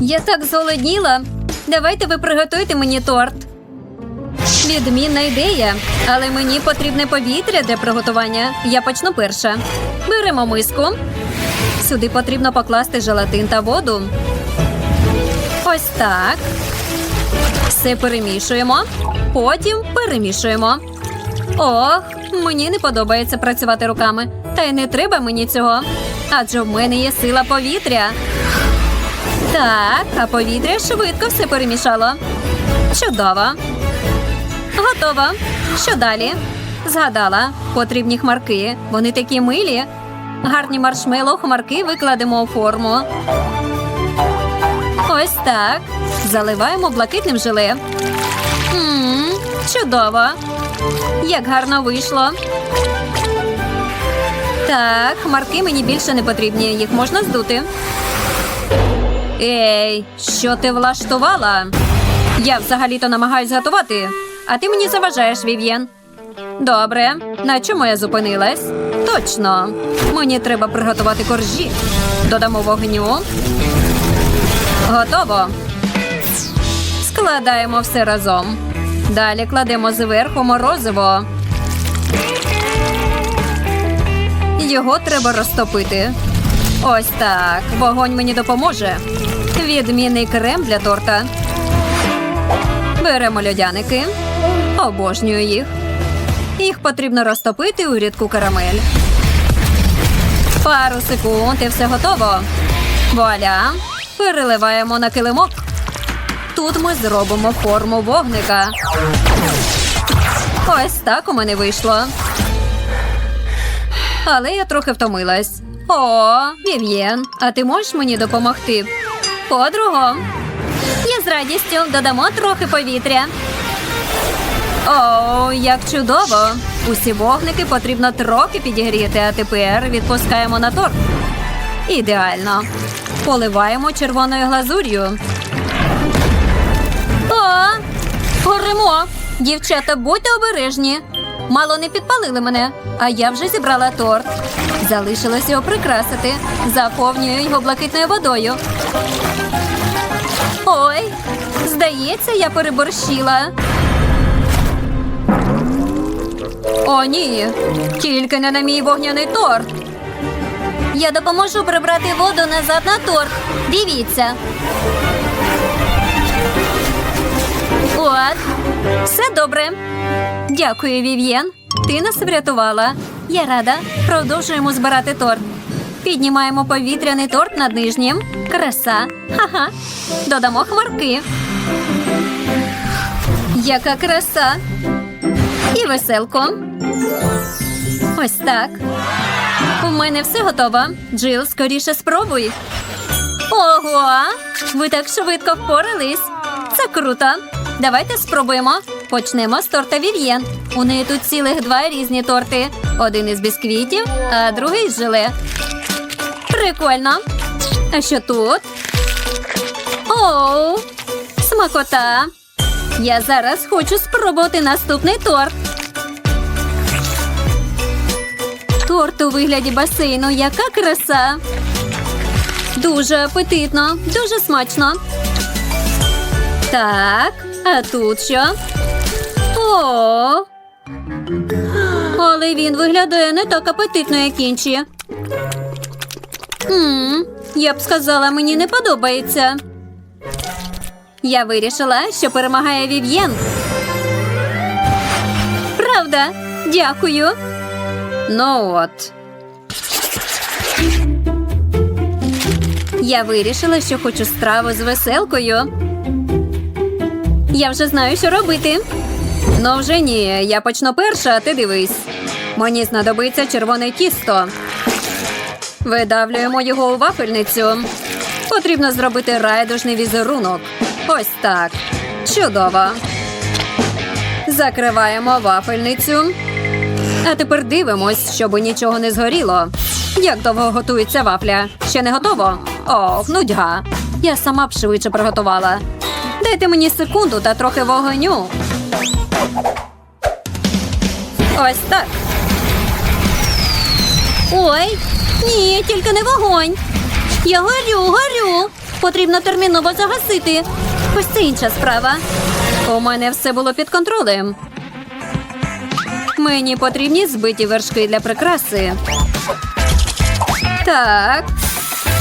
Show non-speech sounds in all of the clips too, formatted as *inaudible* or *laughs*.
Я так зголодніла. Давайте ви приготуйте мені торт. Відмінна ідея, але мені потрібне повітря для приготування. Я почну перша. Беремо миску. Сюди потрібно покласти желатин та воду. Ось так. Все перемішуємо. Потім перемішуємо. Ох, мені не подобається працювати руками. Та й не треба мені цього. Адже в мене є сила повітря. Так, а повітря швидко все перемішало. Чудово. Готово. Що далі? Згадала. Потрібні хмарки. Вони такі милі. Гарні маршмеллоу хмарки викладемо у форму. Ось так. Заливаємо блакитним желе. Мм, чудово. Як гарно вийшло. Так, хмарки мені більше не потрібні. Їх можна здути. Ей, що ти влаштувала? Я взагалі-то намагаюсь готувати, а ти мені заважаєш, Вів'єн. Добре, на чому я зупинилась? Точно. Мені треба приготувати коржі. Додамо вогню. Готово. Складаємо все разом. Далі кладемо зверху морозиво. Його треба розтопити. Ось так. Вогонь мені допоможе. Відмінний крем для торта. Беремо льодяники. Обожнюю їх. Їх потрібно розтопити у рідку карамель. Пару секунд і все готово. Вуаля. Переливаємо на килимок. Тут ми зробимо форму вогника. Ось так у мене вийшло. Але я трохи втомилась. О, Вів'єн, а ти можеш мені допомогти? Подруго. Я з радістю додамо трохи повітря. О, як чудово! Усі вогники потрібно трохи підігріти, а тепер відпускаємо на торт. Ідеально. Поливаємо червоною глазур'ю. О, горимо! Дівчата, будьте обережні. Мало не підпалили мене, а я вже зібрала торт. Залишилось його прикрасити. Заповнюю його блакитною водою. Ой, здається, я переборщила. О, ні, тільки не на мій вогняний торт. Я допоможу прибрати воду назад на торт. Дивіться. От, все добре. Дякую, Вів'єн. Ти нас врятувала. Я рада. Продовжуємо збирати торт. Піднімаємо повітряний торт над нижнім. Краса. Ха-ха. Додамо хмарки. Яка краса. І веселко. Ось так. У мене все готово. Джил, скоріше спробуй. Ого! Ви так швидко впорались. Це круто. Давайте спробуємо. Почнемо з торта Вів'єн. У неї тут цілих два різні торти. Один із бісквітів, а другий з желе. Прикольно. А що тут? Оу, смакота. Я зараз хочу спробувати наступний торт. Торт у вигляді басейну. Яка краса. Дуже апетитно, дуже смачно. Так, а тут що? О. Але він виглядає не так апетитно, як інші. Хм, я б сказала, мені не подобається. Я вирішила, що перемагає Вів'єн. Правда? Дякую. Ну от. Я вирішила, що хочу страву з веселкою. Я вже знаю, що робити. Ну вже ні, я почну перша, а ти дивись. Мені знадобиться червоне тісто. Видавлюємо його у вафельницю. Потрібно зробити райдужний візерунок. Ось так. Чудово. Закриваємо вафельницю. А тепер дивимось, щоб нічого не згоріло. Як довго готується вафля? Ще не готово? Ох, нудьга. Я сама б швидше приготувала. Дайте мені секунду та трохи вогоню. Ось так. Ой, ні, тільки не вогонь. Я горю, горю. Потрібно терміново загасити. Ось це інша справа. У мене все було під контролем. Мені потрібні збиті вершки для прикраси. Так,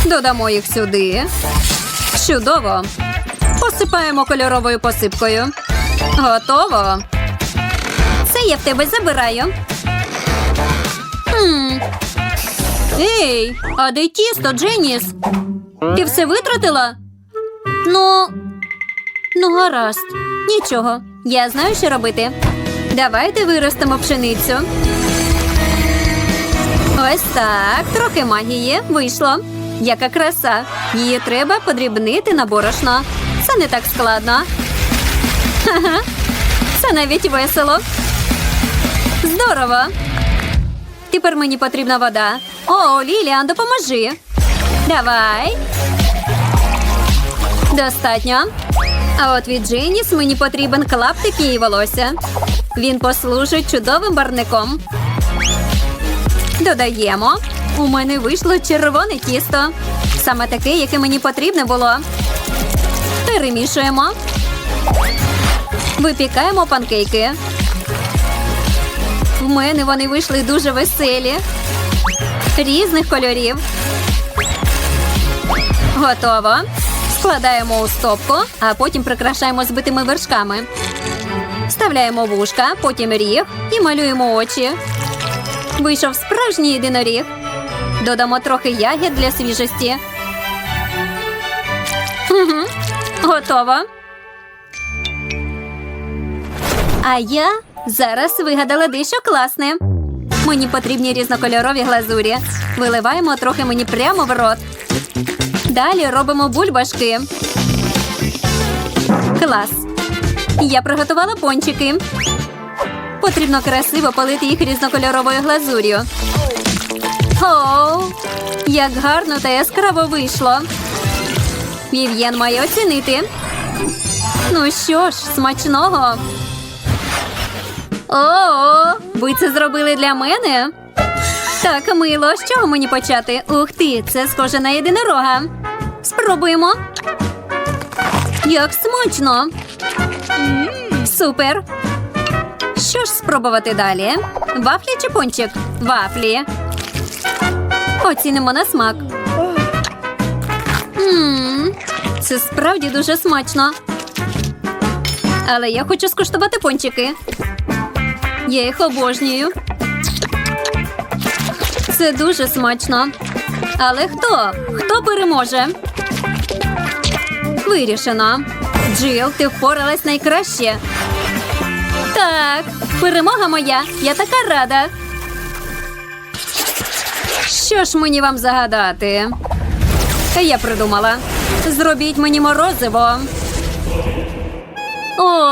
додамо їх сюди. Чудово. Посипаємо кольоровою посипкою. Готово. Я в тебе забираю. Хм. Ей, а де тісто, Дженіс? Ти все витратила? Ну, ну, гаразд. Нічого. Я знаю, що робити. Давайте виростемо пшеницю. Ось так. Трохи магії. Вийшло. Яка краса. Її треба подрібнити на борошно. Це не так складно. Ха-ха. Це навіть весело. Здорово. Тепер мені потрібна вода. О, Ліліан, допоможи. Давай. Достатньо. А от від Дженіс мені потрібен клаптик її волосся. Він послужить чудовим барником. Додаємо. У мене вийшло червоне тісто. Саме таке, яке мені потрібне було. Перемішуємо. Випікаємо панкейки. Мене вони вийшли дуже веселі. Різних кольорів. Готово. Складаємо у стопку, а потім прикрашаємо збитими вершками. Вставляємо вушка, потім ріг і малюємо очі. Вийшов справжній єдиноріг. Додамо трохи ягід для свіжості. Готово. А я зараз вигадала дещо класне. Мені потрібні різнокольорові глазурі. Виливаємо трохи мені прямо в рот. Далі робимо бульбашки. Клас. Я приготувала пончики. Потрібно красиво полити їх різнокольоровою глазур'ю. Оу, як гарно та яскраво вийшло. Вів'єн має оцінити. Ну що ж, смачного. О, ви це зробили для мене? Так, мило, з чого мені почати? Ух ти, це схоже на єдинорога. Спробуємо. Як смачно. Супер. Що ж спробувати далі? Вафлі чи пончик? Вафлі. Оцінимо на смак. Ммм, це справді дуже смачно. Але я хочу скуштувати пончики. Я їх обожнюю. Це дуже смачно. Але хто? Хто переможе? Вирішено. Джил, ти впоралась найкраще. Так, перемога моя. Я така рада. Що ж мені вам загадати? Я придумала. Зробіть мені морозиво. О,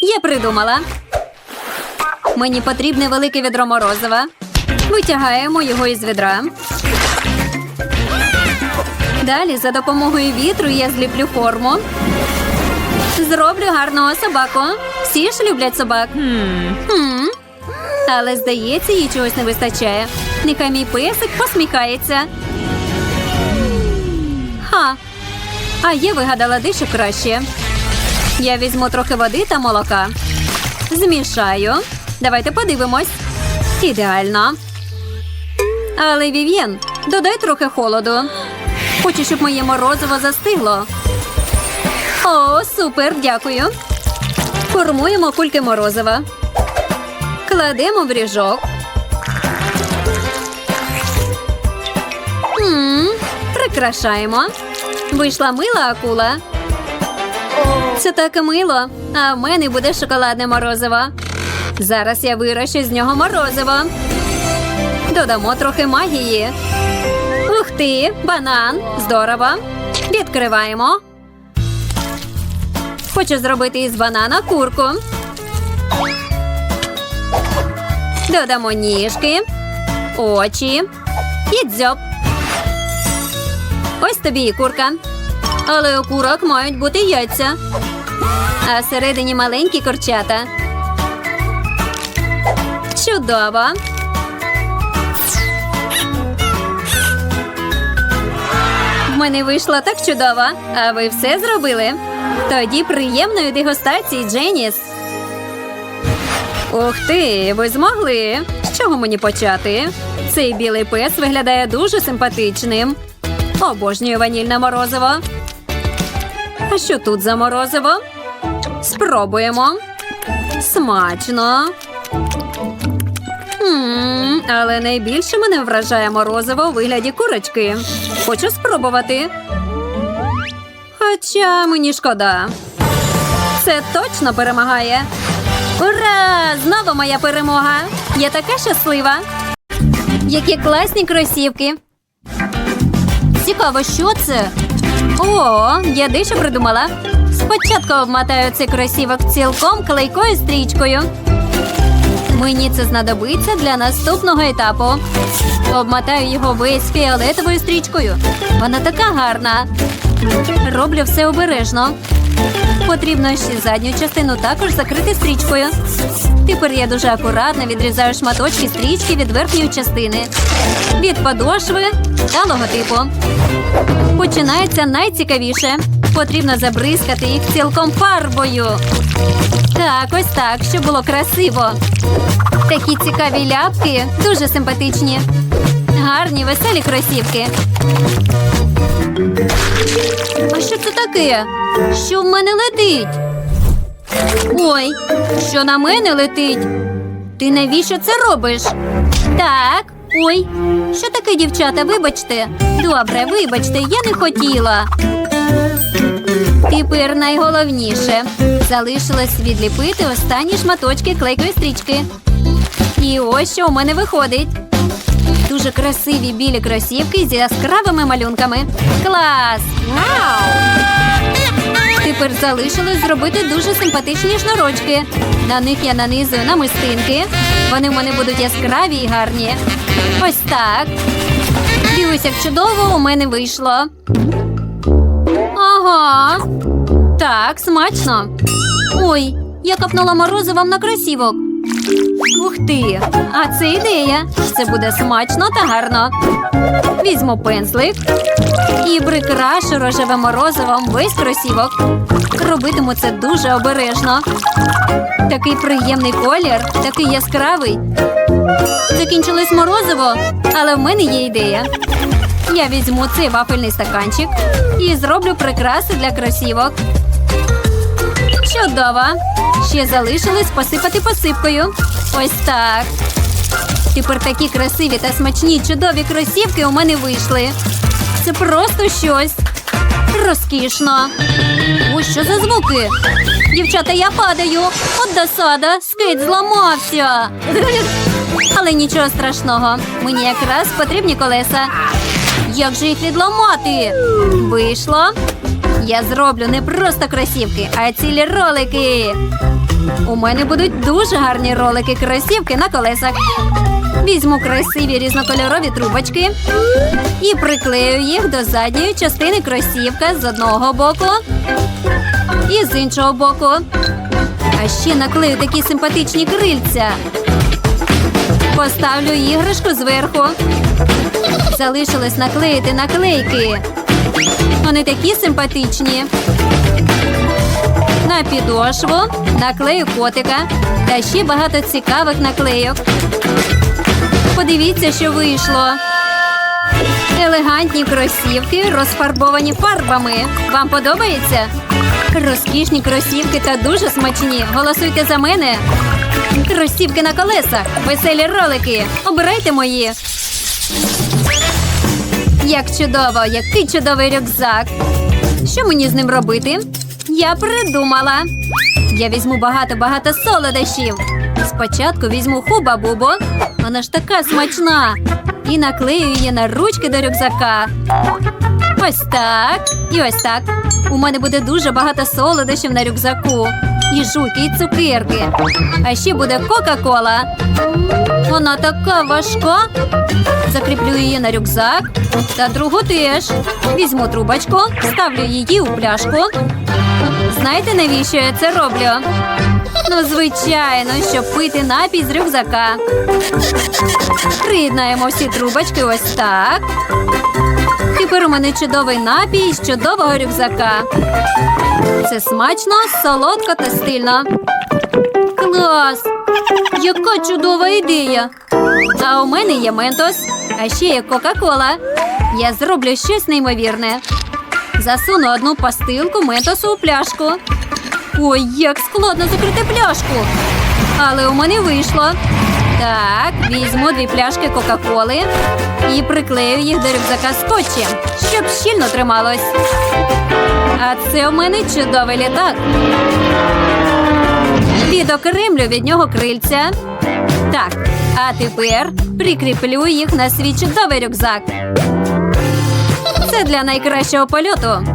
я придумала. Мені потрібне велике відро морозива. Витягаємо його із відра. Далі за допомогою вітру я зліплю форму. Зроблю гарного собаку. Всі ж люблять собак. Хм. Але, здається, їй чогось не вистачає. Нехай мій песик посміхається. Ха. А я вигадала дещо краще. Я візьму трохи води та молока. Змішаю. Давайте подивимось. Ідеально. Але Вів'єн, додай трохи холоду. Хочу, щоб моє морозиво застигло. О, супер, дякую. Формуємо кульки морозива. Кладемо в ріжок. М, Прикрашаємо. Вийшла мила акула. Це так мило. А в мене буде шоколадне морозиво. Зараз я вирощу з нього морозиво. Додамо трохи магії. Ух ти, банан. Здорово. Відкриваємо. Хочу зробити із банана курку. Додамо ніжки, очі і дзьоб. Ось тобі і курка. Але у курок мають бути яйця. А всередині маленькі курчата. Чудово. В мене вийшло так чудово. А ви все зробили? Тоді приємної дегустації, Дженіс. Ух ти, ви змогли. З чого мені почати? Цей білий пес виглядає дуже симпатичним. Обожнюю ванільне морозиво. А що тут за морозиво? Спробуємо. Смачно. Але найбільше мене вражає морозиво у вигляді курочки. Хочу спробувати. Хоча мені шкода. Це точно перемагає. Ура! Знову моя перемога! Я така щаслива. Які класні кросівки. Цікаво, що це? О, я дещо придумала. Спочатку обмотаю цей кросівок цілком клейкою стрічкою. Мені це знадобиться для наступного етапу. Обмотаю його весь фіолетовою стрічкою. Вона така гарна. Роблю все обережно. Потрібно ще задню частину також закрити стрічкою. Тепер я дуже акуратно відрізаю шматочки стрічки від верхньої частини, від подошви та логотипу. Починається найцікавіше. Потрібно забризкати їх цілком фарбою. Так, ось так, щоб було красиво. Такі цікаві ляпки, дуже симпатичні. Гарні, веселі кросівки. А що це таке? Що в мене летить? Ой, що на мене летить? Ти навіщо це робиш? Так, ой, що таке, дівчата? Вибачте. Добре, вибачте, я не хотіла. Тепер найголовніше. Залишилось відліпити останні шматочки клейкої стрічки. І ось що у мене виходить. Дуже красиві білі кросівки з яскравими малюнками. Клас! Вау! Тепер залишилось зробити дуже симпатичні шнурочки. На них я нанизую намистинки. Вони в мене будуть яскраві і гарні. Ось так. Дивись, як чудово у мене вийшло. Ага. Так, смачно. Ой, я капнула морозивом на кросівок. Ух ти! А це ідея. Це буде смачно та гарно. Візьму пензлик і прикрашу рожевим морозивом весь кросівок. Робитиму це дуже обережно. Такий приємний колір, такий яскравий. Закінчилось морозиво, але в мене є ідея. Я візьму цей вафельний стаканчик і зроблю прикраси для кросівок. Чудово! Ще залишилось посипати посипкою. Ось так. Тепер такі красиві та смачні чудові кросівки у мене вийшли. Це просто щось. Розкішно. Ось що за звуки. Дівчата, я падаю. От досада, скейт зламався. *laughs* Але нічого страшного. Мені якраз потрібні колеса. Як же їх відламати? Вийшло. Я зроблю не просто кросівки, а цілі ролики. У мене будуть дуже гарні ролики кросівки на колесах. Візьму красиві різнокольорові трубочки і приклею їх до задньої частини кросівка з одного боку і з іншого боку. А ще наклею такі симпатичні крильця. Поставлю іграшку зверху. Залишилось наклеїти наклейки. Вони такі симпатичні. На підошву наклею котика та ще багато цікавих наклейок. Подивіться, що вийшло. Елегантні кросівки розфарбовані фарбами. Вам подобається? Розкішні кросівки та дуже смачні. Голосуйте за мене. Кросівки на колесах, веселі ролики. Обирайте мої. Як чудово, який чудовий рюкзак. Що мені з ним робити? Я придумала. Я візьму багато-багато солодощів. Спочатку візьму хуба-бубу. Вона ж така смачна. І наклею її на ручки до рюкзака. Ось так. І ось так. У мене буде дуже багато солодощів на рюкзаку. І жуки, і цукерки. А ще буде Кока-Кола. Вона така важка. Закріплю її на рюкзак. Та другу теж. Візьму трубочку, ставлю її у пляшку. Знаєте, навіщо я це роблю? Ну, звичайно, щоб пити напій з рюкзака. Приєднаємо всі трубочки ось так. Тепер у мене чудовий напій з чудового рюкзака. Це смачно, солодко та стильно. Клас! Яка чудова ідея! А у мене є ментос, а ще є Кока-Кола. Я зроблю щось неймовірне. Засуну одну пастилку ментосу у пляшку. Ой, як складно закрити пляшку. Але у мене вийшло. Так, візьму дві пляшки Кока-Коли і приклею їх до рюкзака скотчем, щоб щільно трималось. А це у мене чудовий літак. Відокремлю від нього крильця. Так, а тепер прикріплю їх на свій чудовий рюкзак. Це для найкращого польоту.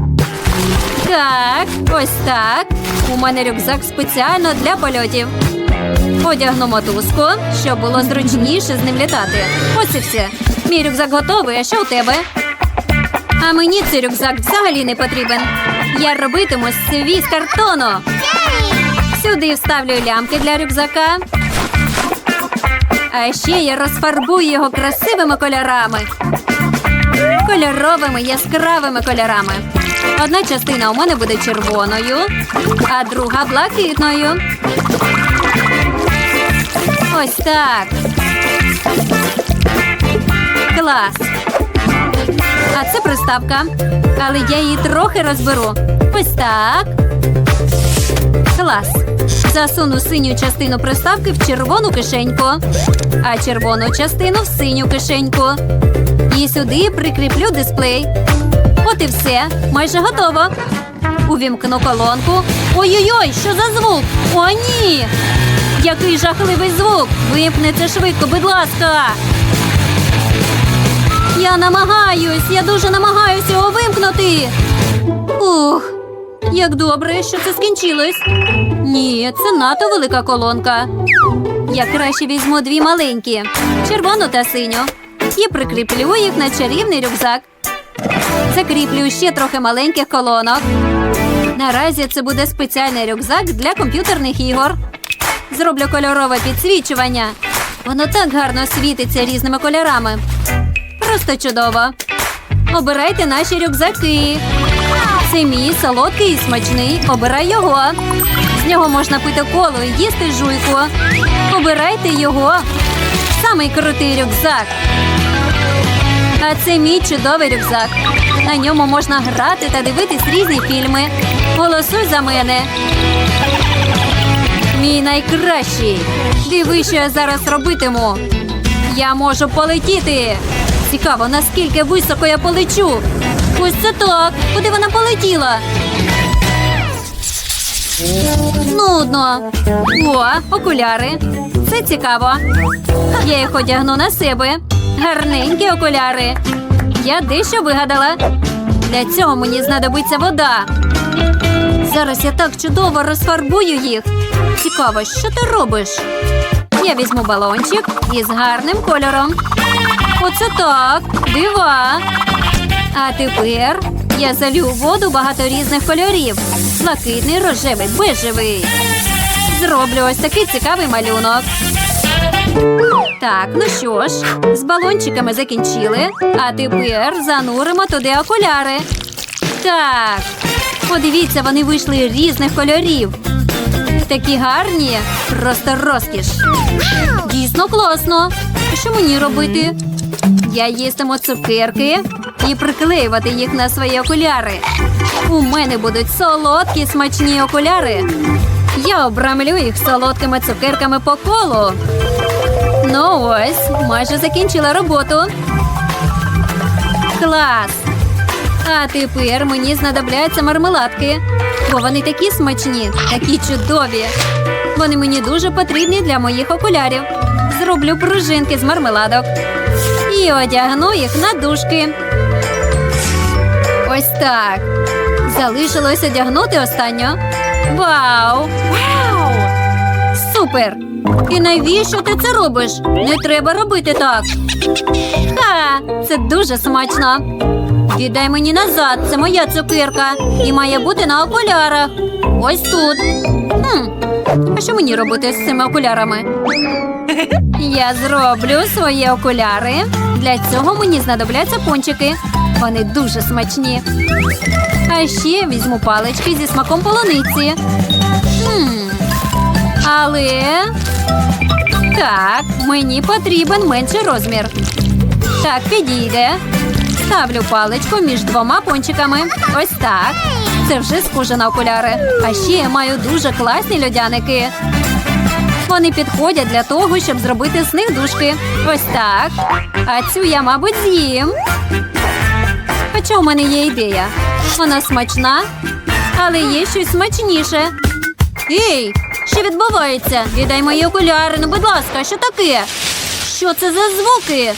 Так, ось так. У мене рюкзак спеціально для польотів. Одягну мотузку, щоб було зручніше з ним літати. Ось і все. Мій рюкзак готовий, а що у тебе? А мені цей рюкзак взагалі не потрібен. Я робитиму свій з картону. Сюди вставлю лямки для рюкзака. А ще я розфарбую його красивими кольорами. Кольоровими яскравими кольорами. Одна частина у мене буде червоною, а друга блакитною. Ось так. Клас. А це приставка. Але я її трохи розберу. Ось так. Клас. Засуну синю частину приставки в червону кишеньку, а червону частину в синю кишеньку. І сюди прикріплю дисплей. От і все. Майже готово. Увімкну колонку. Ой-ой-ой, що за звук? О, ні! Який жахливий звук! Вимкни це швидко, будь ласка. Я намагаюсь, я дуже намагаюся його вимкнути. Ух, як добре, що це скінчилось. Ні, це надто велика колонка. Я краще візьму дві маленькі червону та синю. І прикріплю їх на чарівний рюкзак. Закріплю ще трохи маленьких колонок. Наразі це буде спеціальний рюкзак для комп'ютерних ігор. Зроблю кольорове підсвічування. Воно так гарно світиться різними кольорами. Просто чудово. Обирайте наші рюкзаки. Це мій солодкий і смачний. Обирай його. З нього можна пити коло і їсти жуйку. Обирайте його. Самий крутий рюкзак. А це мій чудовий рюкзак. На ньому можна грати та дивитись різні фільми. Голосуй за мене. Мій найкращий. Диви, що я зараз робитиму. Я можу полетіти. Цікаво, наскільки високо я полечу. Ось це так. Куди вона полетіла? Нудно. О, окуляри. Це цікаво. Я їх одягну на себе. Гарненькі окуляри. Я дещо вигадала. Для цього мені знадобиться вода. Зараз я так чудово розфарбую їх. Цікаво, що ти робиш? Я візьму балончик із гарним кольором. Оце так, дива. А тепер я залю у воду багато різних кольорів: блакитний, рожевий, бежевий. Зроблю ось такий цікавий малюнок. Так, ну що ж, з балончиками закінчили. А тепер зануримо туди окуляри. Так, подивіться, вони вийшли різних кольорів. Такі гарні, просто розкіш. Дійсно класно. Що мені робити? Я їстиму цукерки і приклеювати їх на свої окуляри. У мене будуть солодкі смачні окуляри. Я обрамлю їх солодкими цукерками по колу. Ну ось, майже закінчила роботу. Клас! А тепер мені знадобляться мармеладки, бо вони такі смачні, такі чудові. Вони мені дуже потрібні для моїх окулярів. Зроблю пружинки з мармеладок і одягну їх на дужки. Ось так. Залишилось одягнути останню. Вау! Вау! Супер! І навіщо ти це робиш? Не треба робити так. Ха! Це дуже смачно. Віддай мені назад, це моя цукерка. І має бути на окулярах. Ось тут. Хм. А що мені робити з цими окулярами? Я зроблю свої окуляри. Для цього мені знадобляться пончики. Вони дуже смачні. А ще візьму палички зі смаком полуниці. М, Але так, мені потрібен менший розмір. Так, підійде. Ставлю паличку між двома пончиками. Ось так. Це вже схоже на окуляри. А ще я маю дуже класні льодяники. Вони підходять для того, щоб зробити з них дужки. Ось так. А цю я, мабуть, з'їм. Хоча у мене є ідея. Вона смачна, але є щось смачніше. Ей, що відбувається? Віддай мої окуляри, ну будь ласка, що таке? Що це за звуки?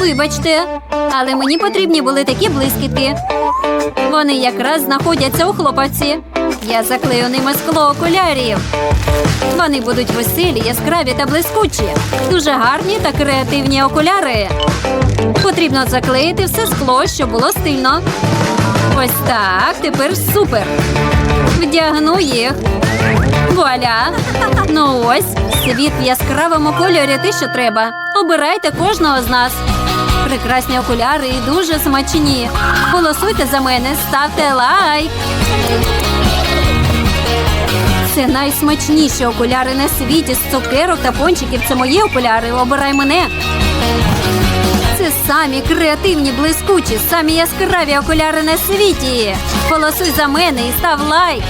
Вибачте, але мені потрібні були такі блискітки. Вони якраз знаходяться у хлопавці. Я заклею ними скло окулярів. Вони будуть веселі, яскраві та блискучі. Дуже гарні та креативні окуляри. Потрібно заклеїти все скло, щоб було стильно. Ось так, тепер супер. Вдягну їх. Вуаля! Ну ось, світ в яскравому кольорі те, що треба. Обирайте кожного з нас. Прекрасні окуляри і дуже смачні. Голосуйте за мене, ставте лайк. Це найсмачніші окуляри на світі з цукерок та пончиків. Це мої окуляри. Обирай мене. Це самі креативні, блискучі, самі яскраві окуляри на світі. Голосуй за мене і став лайк.